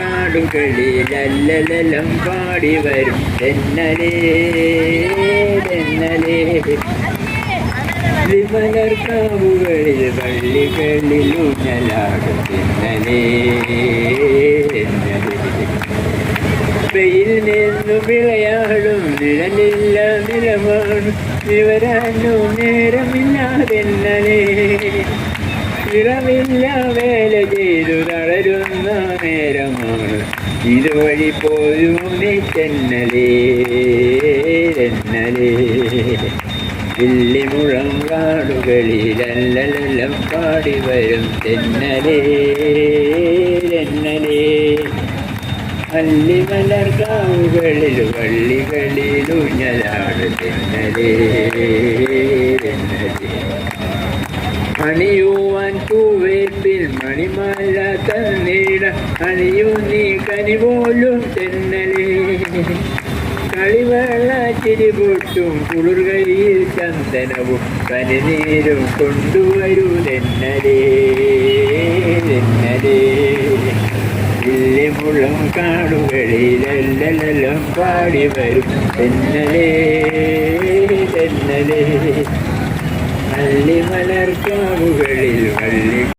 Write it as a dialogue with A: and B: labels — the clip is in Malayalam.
A: കാടുകളിൽ അല്ലലലം പാടി വരും. തെന്നലേ വള്ളികളിൽ ഊഞ്ഞലാടും തെന്നലേ നിന്നു വിളയാടും. നിഴലില്ല നിലമാണ്. വിവരാനു നേരമില്ലാതെന്നലേ ഇളവില്ല വേല ചെയ്തു തളരുന്ന നേരമാണ്. ഇതുവഴി പോലും തെന്നലേ തെന്നലേ കാടുകളിലല്ലലെല്ലാം പാടി വരും തെന്നലേ തെന്നലേ അല്ലിമലർ കാവുകളിൽ വള്ളികളിലു ഞലാട് തെന്നലേ തെന്നലേ അണിയുവാൻ പൂവേപ്പിൽ മണിമാല തന്നിട അണിയൂ നീ കനി പോലും തെന്നലേ കളിവെള്ള ചിരിപൊട്ടും കുളിർകയിൽ ചന്ദനവും കനിനീരും കൊണ്ടുവരൂ തെന്നലേ തെന്നലേ ഇല്ലിമുളം കാടുകളിലെല്ലാം പാടി വരും തെന്നലേ തെന്നലേ അല്ലിമലർ മലർക്കാവുകളിൽ വള്ളി